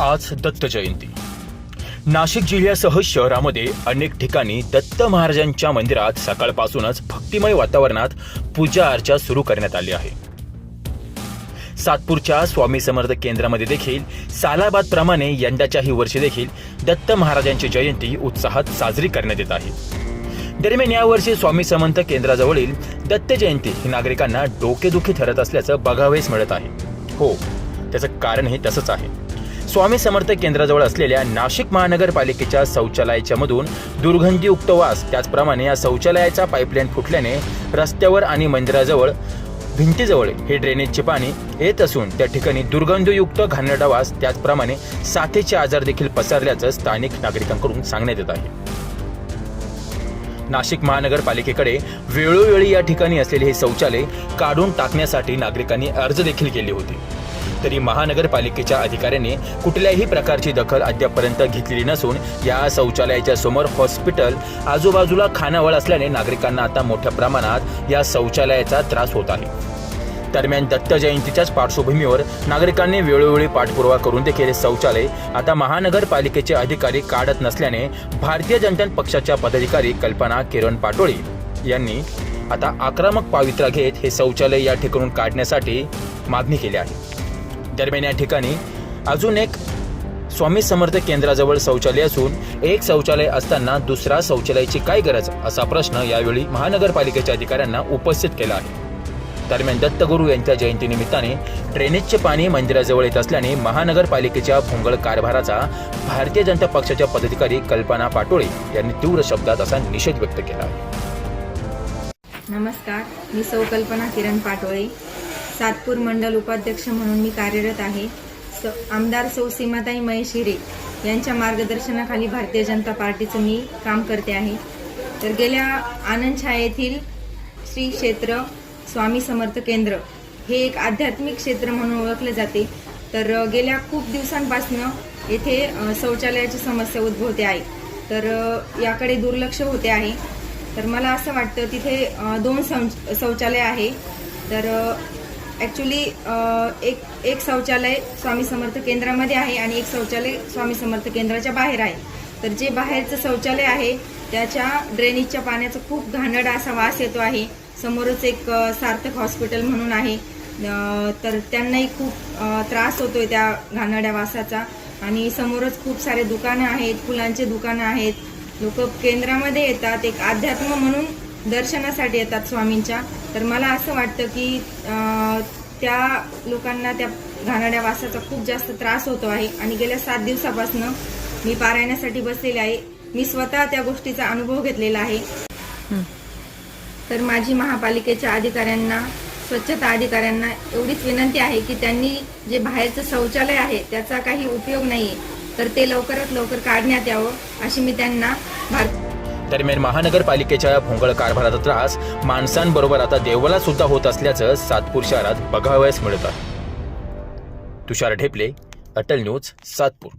आज दत्त जयंती. नाशिक जिल्ह्यासह शहरामध्ये अनेक ठिकाणी दत्त महाराजांच्या मंदिरात सकाळपासूनच भक्तिमय वातावरणात पूजा अर्चा सुरू करण्यात आली आहे. सातपूरच्या स्वामी समर्थ केंद्रामध्ये देखील सालाबाद प्रमाणे यंदाच्याही वर्षी देखील दत्त महाराजांची जयंती उत्साहात साजरी करण्यात येत आहे. दरम्यान यावर्षी स्वामी समंत केंद्राजवळील दत्त जयंती ही नागरिकांना डोकेदुखी ठरत असल्याचं बघावेस मिळत आहे. हो त्याचं कारणही तसंच आहे. स्वामी समर्थ केंद्राजवळ असलेल्या नाशिक महानगरपालिकेच्या शौचालयाच्या मधून दुर्गंधीयुक्त वास. त्याचप्रमाणे या शौचालयाचा पाईपलाईन फुटल्याने रस्त्यावर आणि मंदिराजवळ भिंतीजवळ हे ड्रेनेजचे पाणी येत असून त्या ठिकाणी दुर्गंधयुक्त घाणेरडा वास त्याचप्रमाणे साथीचे आजार देखील पसरल्याचं स्थानिक नागरिकांकडून सांगण्यात येत आहे. नाशिक महानगरपालिकेकडे वेळोवेळी या ठिकाणी असलेले हे शौचालय काढून टाकण्यासाठी नागरिकांनी अर्ज देखील केले होते. तरी महानगरपालिकेच्या अधिकाऱ्याने कुठल्याही प्रकारची दखल अद्यापपर्यंत घेतलेली नसून या शौचालयाच्या समोर हॉस्पिटल आजूबाजूला खानावळ असल्याने नागरिकांना आता मोठ्या प्रमाणात या शौचालयाचा त्रास होत आहे. दरम्यान दत्त जयंतीच्याच पार्श्वभूमीवर नागरिकांनी वेळोवेळी पाठपुरावा करून देखील शौचालय आता महानगरपालिकेचे अधिकारी काढत नसल्याने भारतीय जनता पक्षाच्या पदाधिकारी कल्पना किरण पाटोळे यांनी आता आक्रमक पावित्रा घेत हे शौचालय या ठिकाणून काढण्यासाठी मागणी केली आहे. दरम्यान या ठिकाणी अजून एक स्वामी समर्थ केंद्राजवळ शौचालय असून एक शौचालय असताना दुसरा शौचालयाची काय गरज असा प्रश्न यावेळी महानगरपालिकेच्या अधिकाऱ्यांना उपस्थित केला आहे. दरम्यान दत्तगुरू यांच्या जयंतीनिमित्ताने ड्रेनेजचे पाणी मंदिराजवळ येत असल्याने महानगरपालिकेच्या भोंगळ कारभाराचा भारतीय जनता पक्षाच्या पदाधिकारी कल्पना पाटोळे यांनी तीव्र शब्दात असा निषेध व्यक्त केला आहे. नमस्कार मी सौ कल्पना किरण पाटोळे. सातपूर मंडल उपाध्यक्ष म्हणून मी कार्यरत आहे. स आमदार सौ सीमाताई महेश हिरे यांच्या मार्गदर्शनाखाली भारतीय जनता पार्टीचं मी काम करते आहे. तर गेल्या आनंद छायेतील श्री क्षेत्र स्वामी समर्थ केंद्र हे एक आध्यात्मिक क्षेत्र म्हणून ओळखले जाते. तर गेल्या खूप दिवसांपासून येथे शौचालयाची समस्या उद्भवते आहे. तर याकडे दुर्लक्ष होते आहे. तर मला असं वाटतं तिथे दोन शौचालय आहे. तर ॲक्च्युली एक एक शौचालय स्वामी समर्थ केंद्रामध्ये आहे आणि एक शौचालय स्वामी समर्थ केंद्राच्या बाहेर आहे. तर जे बाहेरचं शौचालय आहे त्याच्या ड्रेनेजच्या पाण्याचा खूप घाणडा असा वास येतो आहे. समोरच एक सार्थक हॉस्पिटल म्हणून आहे. तर त्यांनाही खूप त्रास होतो आहे त्या घाणड्या वासाचा. आणि समोरच खूप सारे दुकानं आहेत फुलांचे दुकानं आहेत. लोक केंद्रामध्ये येतात एक अध्यात्म म्हणून दर्शनासाठी येतात स्वामींच्या. तर मला असं वाटतं की त्या लोकांना त्या घाणेरड्या वासाचा खूप जास्त त्रास होतो आहे. आणि गेल्या सात दिवसापासून मी पारायणासाठी बसलेले आहे. मी स्वतः त्या गोष्टीचा अनुभव घेतलेला आहे. तर माझी महापालिकेच्या अधिकाऱ्यांना स्वच्छता अधिकाऱ्यांना एवढीच विनंती आहे की त्यांनी जे बाहेरचं शौचालय आहे त्याचा काही उपयोग नाहीये. तर ते लवकरात लवकर काढण्यात यावं अशी मी त्यांना भारत दरम्यान महानगरपालिकेच्या या भोंगळ कारभाराचा त्रास माणसांबरोबर आता देवाला सुद्धा होत असल्याचं सातपूर शहरात बघावयास मिळत. आहे तुषार ढेपले अटल न्यूज सातपूर.